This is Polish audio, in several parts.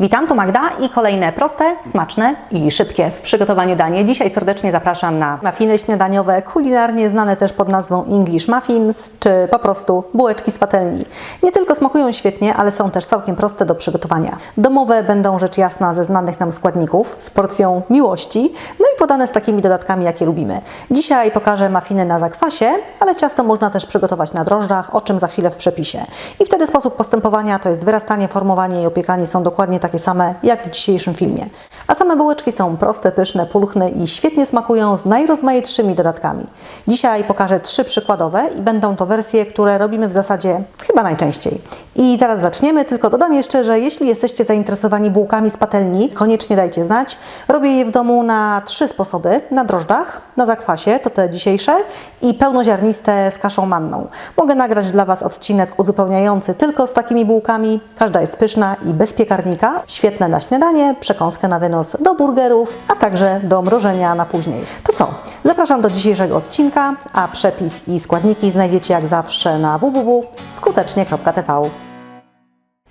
Witam, tu Magda i kolejne proste, smaczne i szybkie w przygotowaniu danie. Dzisiaj serdecznie zapraszam na muffiny śniadaniowe, kulinarnie znane też pod nazwą English Muffins, czy po prostu bułeczki z patelni. Nie tylko smakują świetnie, ale są też całkiem proste do przygotowania. Domowe będą rzecz jasna ze znanych nam składników, z porcją miłości, no i podane z takimi dodatkami, jakie lubimy. Dzisiaj pokażę muffiny na zakwasie, ale ciasto można też przygotować na drożdżach, o czym za chwilę w przepisie. I wtedy sposób postępowania to jest wyrastanie, formowanie i opiekanie są dokładnie takie same jak w dzisiejszym filmie. A same bułeczki są proste, pyszne, pulchne i świetnie smakują z najrozmaitszymi dodatkami. Dzisiaj pokażę trzy przykładowe i będą to wersje, które robimy w zasadzie chyba najczęściej. I zaraz zaczniemy, tylko dodam jeszcze, że jeśli jesteście zainteresowani bułkami z patelni, koniecznie dajcie znać. Robię je w domu na trzy sposoby. Na drożdżach, na zakwasie, to te dzisiejsze i pełnoziarniste z kaszą manną. Mogę nagrać dla Was odcinek uzupełniający tylko z takimi bułkami. Każda jest pyszna i bez piekarnika. Świetne na śniadanie, przekąskę na wynos do burgerów, a także do mrożenia na później. To co? Zapraszam do dzisiejszego odcinka, a przepis i składniki znajdziecie jak zawsze na www.skutecznie.tv.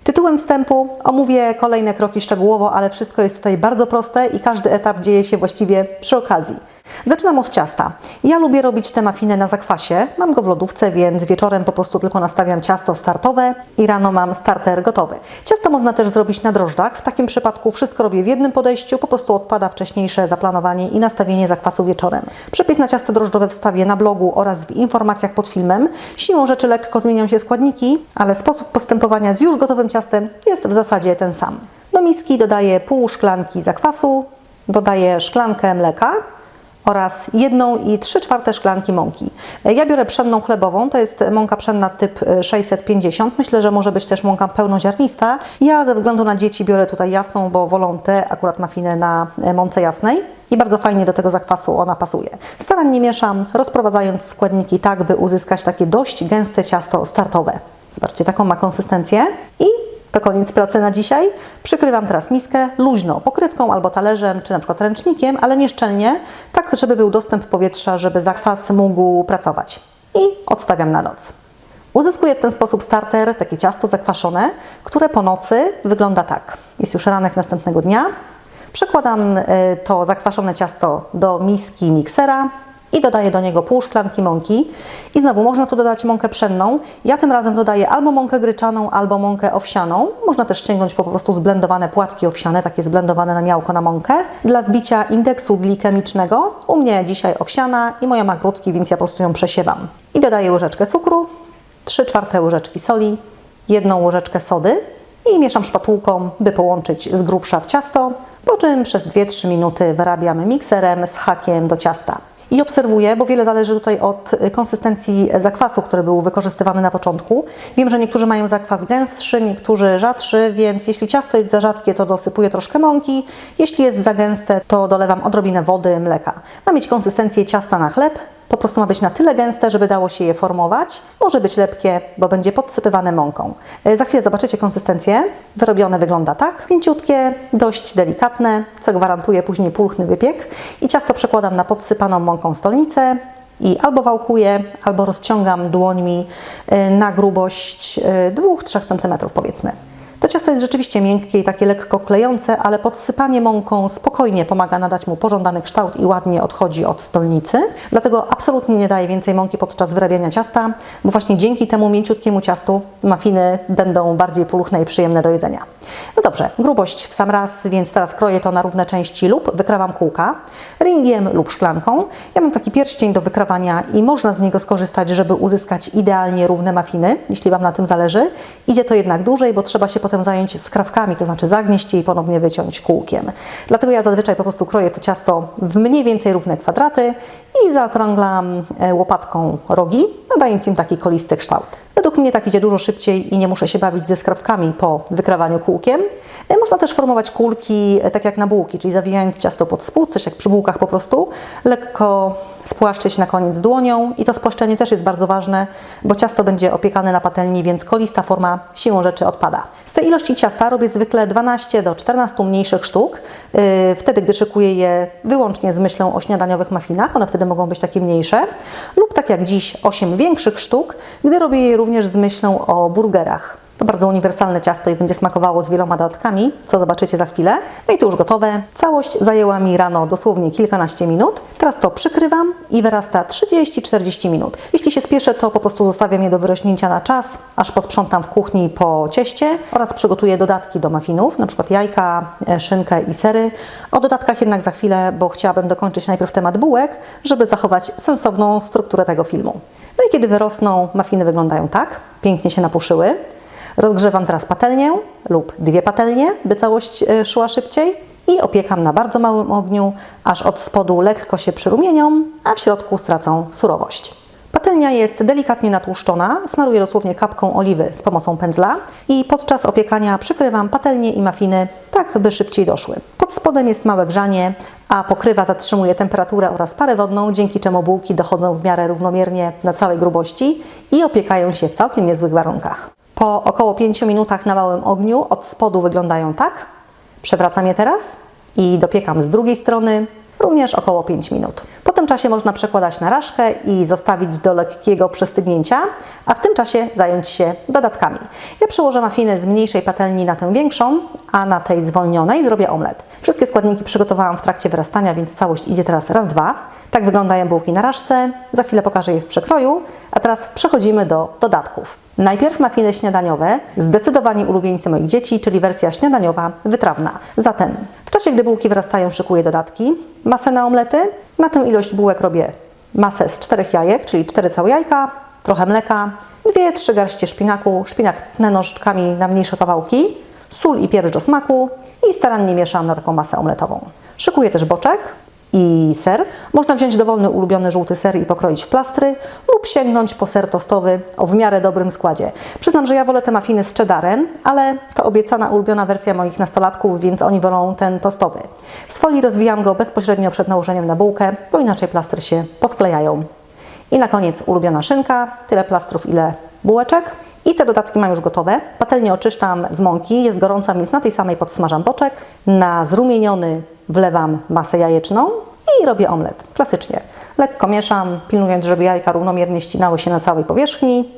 Tytułem wstępu omówię kolejne kroki szczegółowo, ale wszystko jest tutaj bardzo proste i każdy etap dzieje się właściwie przy okazji. Zaczynam od ciasta. Ja lubię robić te mafiny na zakwasie. Mam go w lodówce, więc wieczorem po prostu tylko nastawiam ciasto startowe i rano mam starter gotowy. Ciasto można też zrobić na drożdżach. W takim przypadku wszystko robię w jednym podejściu, po prostu odpada wcześniejsze zaplanowanie i nastawienie zakwasu wieczorem. Przepis na ciasto drożdżowe wstawię na blogu oraz w informacjach pod filmem. Siłą rzeczy lekko zmienią się składniki, ale sposób postępowania z już gotowym ciastem jest w zasadzie ten sam. Do miski dodaję pół szklanki zakwasu, dodaję szklankę mleka, oraz jedną i 3 czwarte szklanki mąki. Ja biorę pszenną chlebową, to jest mąka pszenna typ 650. Myślę, że może być też mąka pełnoziarnista. Ja ze względu na dzieci biorę tutaj jasną, bo wolą te akurat mafiny na mące jasnej. I bardzo fajnie do tego zakwasu ona pasuje. Starannie mieszam, rozprowadzając składniki tak, by uzyskać takie dość gęste ciasto startowe. Zobaczcie, taką ma konsystencję. I to koniec pracy na dzisiaj. Przykrywam teraz miskę luźno, pokrywką albo talerzem, czy na przykład ręcznikiem, ale nie szczelnie, tak żeby był dostęp powietrza, żeby zakwas mógł pracować. I odstawiam na noc. Uzyskuję w ten sposób starter, takie ciasto zakwaszone, które po nocy wygląda tak. Jest już ranek następnego dnia. Przekładam to zakwaszone ciasto do miski miksera, i dodaję do niego pół szklanki mąki. I znowu można tu dodać mąkę pszenną. Ja tym razem dodaję albo mąkę gryczaną, albo mąkę owsianą. Można też ściągnąć po prostu zblendowane płatki owsiane, takie zblendowane na miałko na mąkę. Dla zbicia indeksu glikemicznego u mnie dzisiaj owsiana i moja ma krótki, więc ja po prostu ją przesiewam. I dodaję łyżeczkę cukru, 3 czwarte łyżeczki soli, jedną łyżeczkę sody i mieszam szpatułką, by połączyć z grubsza w ciasto, po czym przez 2-3 minuty wyrabiamy mikserem z hakiem do ciasta i obserwuję, bo wiele zależy tutaj od konsystencji zakwasu, który był wykorzystywany na początku. Wiem, że niektórzy mają zakwas gęstszy, niektórzy rzadszy, więc jeśli ciasto jest za rzadkie, to dosypuję troszkę mąki. Jeśli jest za gęste, to dolewam odrobinę wody, mleka. Ma mieć konsystencję ciasta na chleb, po prostu ma być na tyle gęste, żeby dało się je formować. Może być lepkie, bo będzie podsypywane mąką. Za chwilę zobaczycie konsystencję. Wyrobione wygląda tak. Mięciutkie, dość delikatne, co gwarantuje później pulchny wypiek. I ciasto przekładam na podsypaną mąką stolnicę i albo wałkuję, albo rozciągam dłońmi na grubość 2-3 cm powiedzmy. To ciasto jest rzeczywiście miękkie i takie lekko klejące, ale podsypanie mąką spokojnie pomaga nadać mu pożądany kształt i ładnie odchodzi od stolnicy. Dlatego absolutnie nie daję więcej mąki podczas wyrabiania ciasta, bo właśnie dzięki temu mięciutkiemu ciastu mafiny będą bardziej pulchne i przyjemne do jedzenia. No dobrze, grubość w sam raz, więc teraz kroję to na równe części lub wykrawam kółka ringiem lub szklanką. Ja mam taki pierścień do wykrawania i można z niego skorzystać, żeby uzyskać idealnie równe mafiny, jeśli Wam na tym zależy. Idzie to jednak dłużej, bo trzeba się potem zająć skrawkami, to znaczy zagnieść je i ponownie wyciąć kółkiem. Dlatego ja zazwyczaj po prostu kroję to ciasto w mniej więcej równe kwadraty i zaokrąglam łopatką rogi, nadając im taki kolisty kształt. Według mnie tak idzie dużo szybciej i nie muszę się bawić ze skrawkami po wykrawaniu kółkiem. Można też formować kulki tak jak na bułki, czyli zawijając ciasto pod spód, coś jak przy bułkach po prostu, lekko spłaszczyć na koniec dłonią i to spłaszczenie też jest bardzo ważne, bo ciasto będzie opiekane na patelni, więc kolista forma siłą rzeczy odpada. Z tej ilości ciasta robię zwykle 12 do 14 mniejszych sztuk, wtedy gdy szykuję je wyłącznie z myślą o śniadaniowych muffinach, one wtedy mogą być takie mniejsze, lub tak jak dziś 8 większych sztuk, gdy robię je również z myślą o burgerach. To bardzo uniwersalne ciasto i będzie smakowało z wieloma dodatkami, co zobaczycie za chwilę. No i to już gotowe. Całość zajęła mi rano dosłownie kilkanaście minut. Teraz to przykrywam i wyrasta 30-40 minut. Jeśli się spieszę, to po prostu zostawiam je do wyrośnięcia na czas, aż posprzątam w kuchni po cieście oraz przygotuję dodatki do na przykład jajka, e, szynkę i sery. O dodatkach jednak za chwilę, bo chciałabym dokończyć najpierw temat bułek, żeby zachować sensowną strukturę tego filmu. No i kiedy wyrosną, muffiny wyglądają tak, pięknie się napuszyły. Rozgrzewam teraz patelnię lub dwie patelnie, by całość e, szła szybciej i opiekam na bardzo małym ogniu, aż od spodu lekko się przyrumienią, a w środku stracą surowość. Patelnia jest delikatnie natłuszczona, smaruję dosłownie kapką oliwy z pomocą pędzla i podczas opiekania przykrywam patelnię i mafiny tak, by szybciej doszły. Pod spodem jest małe grzanie, a pokrywa zatrzymuje temperaturę oraz parę wodną, dzięki czemu bułki dochodzą w miarę równomiernie na całej grubości i opiekają się w całkiem niezłych warunkach. Po około 5 minutach na małym ogniu od spodu wyglądają tak. Przewracam je teraz i dopiekam z drugiej strony również około 5 minut. Po tym czasie można przekładać na raszkę i zostawić do lekkiego przestygnięcia, a w tym czasie zająć się dodatkami. Ja przełożę mafiny z mniejszej patelni na tę większą, a na tej zwolnionej zrobię omlet. Wszystkie składniki przygotowałam w trakcie wyrastania, więc całość idzie teraz raz, dwa. Tak wyglądają bułki na raszce, za chwilę pokażę je w przekroju, a teraz przechodzimy do dodatków. Najpierw mafiny śniadaniowe, zdecydowanie ulubieńcy moich dzieci, czyli wersja śniadaniowa wytrawna. Zatem w czasie, gdy bułki wyrastają, szykuję dodatki. Masę na omlety. Na tę ilość bułek robię masę z czterech jajek, czyli cztery całe jajka, trochę mleka, dwie, trzy garście szpinaku, szpinak tnę nożyczkami na mniejsze kawałki, sól i pieprz do smaku i starannie mieszam na taką masę omletową. Szykuję też boczek, i ser. Można wziąć dowolny ulubiony żółty ser i pokroić w plastry lub sięgnąć po ser tostowy o w miarę dobrym składzie. Przyznam, że ja wolę te mafiny z cheddarem, ale to obiecana ulubiona wersja moich nastolatków, więc oni wolą ten tostowy. Z folii rozwijam go bezpośrednio przed nałożeniem na bułkę, bo inaczej plastry się posklejają. I na koniec ulubiona szynka, tyle plastrów ile bułeczek. I te dodatki mam już gotowe. Patelnię oczyszczam z mąki, jest gorąca, więc na tej samej podsmażam boczek. Na zrumieniony wlewam masę jajeczną i robię omlet. Klasycznie. Lekko mieszam, pilnując, żeby jajka równomiernie ścinały się na całej powierzchni.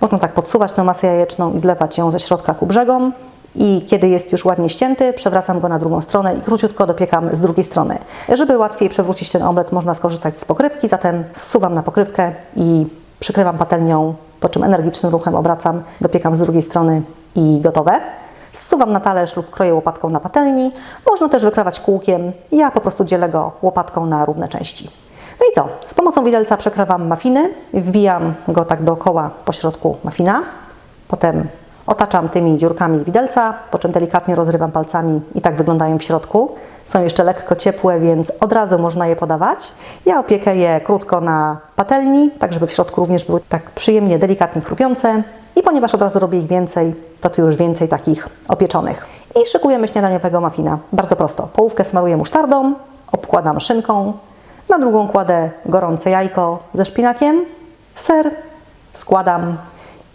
Można tak podsuwać tę masę jajeczną i zlewać ją ze środka ku brzegom. I kiedy jest już ładnie ścięty, przewracam go na drugą stronę i króciutko dopiekam z drugiej strony. Żeby łatwiej przewrócić ten omlet, można skorzystać z pokrywki, zatem zsuwam na pokrywkę i przykrywam patelnią, po czym energicznym ruchem obracam, dopiekam z drugiej strony i gotowe. Zsuwam na talerz lub kroję łopatką na patelni. Można też wykrawać kółkiem. Ja po prostu dzielę go łopatką na równe części. No i co? Z pomocą widelca przekrawam mafiny, wbijam go tak dookoła po środku mafina. Potem otaczam tymi dziurkami z widelca, po czym delikatnie rozrywam palcami i tak wyglądają w środku. Są jeszcze lekko ciepłe, więc od razu można je podawać. Ja opiekę je krótko na patelni, tak żeby w środku również były tak przyjemnie, delikatnie chrupiące. I ponieważ od razu robię ich więcej, to tu już więcej takich opieczonych. I szykujemy śniadaniowego muffina. Bardzo prosto. Połówkę smaruję musztardą, obkładam szynką, na drugą kładę gorące jajko ze szpinakiem, ser, składam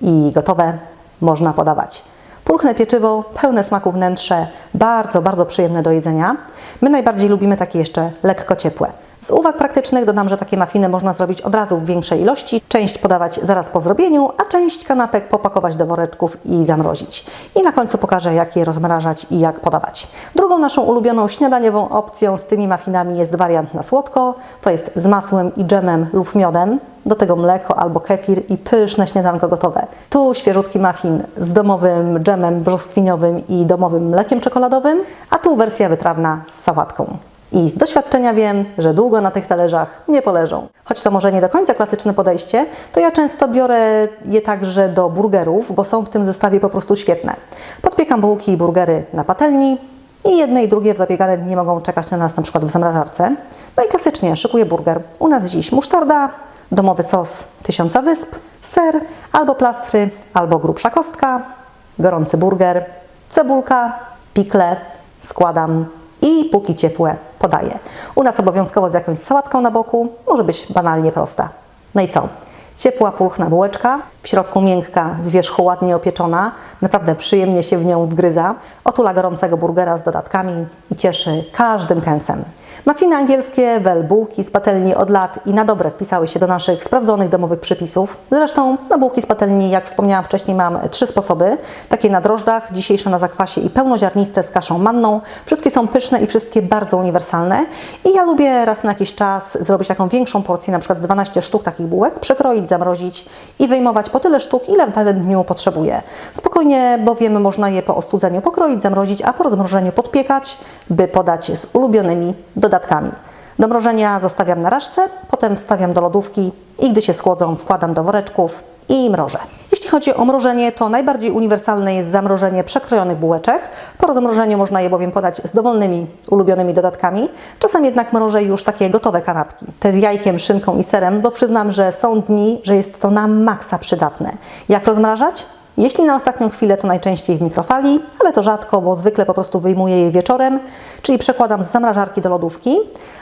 i gotowe można podawać. Pulchne pieczywo, pełne smaku wnętrze, bardzo, bardzo przyjemne do jedzenia. My najbardziej lubimy takie jeszcze lekko ciepłe. Z uwag praktycznych dodam, że takie mafiny można zrobić od razu w większej ilości, część podawać zaraz po zrobieniu, a część kanapek popakować do woreczków i zamrozić. I na końcu pokażę, jak je rozmrażać i jak podawać. Drugą naszą ulubioną śniadaniową opcją z tymi mafinami jest wariant na słodko. To jest z masłem i dżemem lub miodem. Do tego mleko albo kefir i pyszne śniadanko gotowe. Tu świeżutki muffin z domowym dżemem brzoskwiniowym i domowym mlekiem czekoladowym, a tu wersja wytrawna z sałatką. I z doświadczenia wiem, że długo na tych talerzach nie poleżą. Choć to może nie do końca klasyczne podejście, to ja często biorę je także do burgerów, bo są w tym zestawie po prostu świetne. Podpiekam bułki i burgery na patelni i jedne i drugie w zabiegane dni mogą czekać na nas na przykład w zamrażarce. No i klasycznie szykuję burger. U nas dziś musztarda, domowy sos tysiąca wysp, ser, albo plastry, albo grubsza kostka, gorący burger, cebulka, pikle, składam i póki ciepłe podaję. U nas obowiązkowo z jakąś sałatką na boku, może być banalnie prosta. No i co? Ciepła, pulchna bułeczka, w środku miękka, z wierzchu ładnie opieczona, naprawdę przyjemnie się w nią wgryza, otula gorącego burgera z dodatkami i cieszy każdym kęsem. Mafiny angielskie, wel, bułki z patelni od lat i na dobre wpisały się do naszych sprawdzonych domowych przepisów. Zresztą na bułki z patelni, jak wspomniałam wcześniej, mam trzy sposoby. Takie na drożdżach, dzisiejsze na zakwasie i pełnoziarniste z kaszą manną. Wszystkie są pyszne i wszystkie bardzo uniwersalne. I ja lubię raz na jakiś czas zrobić taką większą porcję, na przykład 12 sztuk takich bułek, przekroić, zamrozić i wyjmować po tyle sztuk, ile w danym dniu potrzebuję. Spokojnie, bowiem można je po ostudzeniu pokroić, zamrozić, a po rozmrożeniu podpiekać, by podać z ulubionymi dodatkami. Do mrożenia zostawiam na raszce, potem wstawiam do lodówki i gdy się schłodzą, wkładam do woreczków i mrożę. Jeśli chodzi o mrożenie, to najbardziej uniwersalne jest zamrożenie przekrojonych bułeczek. Po rozmrożeniu można je bowiem podać z dowolnymi ulubionymi dodatkami. Czasem jednak mrożę już takie gotowe kanapki. Te z jajkiem, szynką i serem, bo przyznam, że są dni, że jest to na maksa przydatne. Jak rozmrażać? Jeśli na ostatnią chwilę, to najczęściej w mikrofali, ale to rzadko, bo zwykle po prostu wyjmuję je wieczorem, czyli przekładam z zamrażarki do lodówki,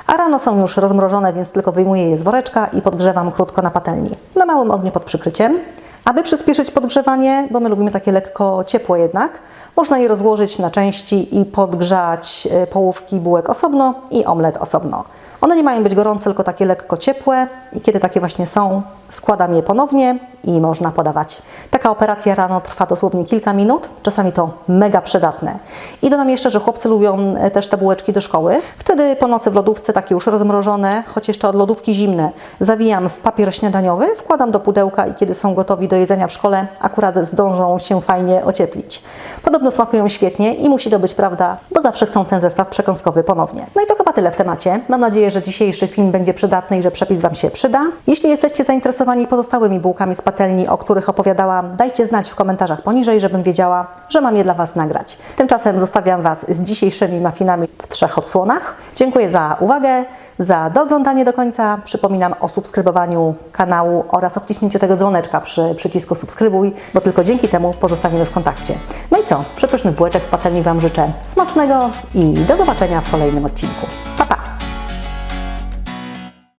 a rano są już rozmrożone, więc tylko wyjmuję je z woreczka i podgrzewam krótko na patelni, na małym ogniu pod przykryciem. Aby przyspieszyć podgrzewanie, bo my lubimy takie lekko ciepłe jednak, można je rozłożyć na części i podgrzać e, połówki bułek osobno i omlet osobno. One nie mają być gorące, tylko takie lekko ciepłe i kiedy takie właśnie są, składam je ponownie i można podawać. Taka operacja rano trwa dosłownie kilka minut, czasami to mega przydatne. I dodam jeszcze, że chłopcy lubią e, też te bułeczki do szkoły. Wtedy po nocy w lodówce, takie już rozmrożone, choć jeszcze od lodówki zimne, zawijam w papier śniadaniowy, wkładam do pudełka i kiedy są gotowi do jedzenia w szkole, akurat zdążą się fajnie ocieplić. Podobno smakują świetnie i musi to być prawda, bo zawsze chcą ten zestaw przekąskowy ponownie. No i to chyba tyle w temacie. Mam nadzieję, że dzisiejszy film będzie przydatny i że przepis Wam się przyda. Jeśli jesteście zainteresowani pozostałymi bułkami z patelni, o których opowiadałam, dajcie znać w komentarzach poniżej, żebym wiedziała, że mam je dla Was nagrać. Tymczasem zostawiam Was z dzisiejszymi mafinami w trzech odsłonach. Dziękuję za uwagę, za doglądanie do końca. Przypominam o subskrybowaniu kanału oraz o wciśnięciu tego dzwoneczka przy przycisku subskrybuj, bo tylko dzięki temu pozostaniemy w kontakcie. No i co? Przepysznych bułeczek z patelni Wam życzę smacznego i do zobaczenia w kolejnym odcinku.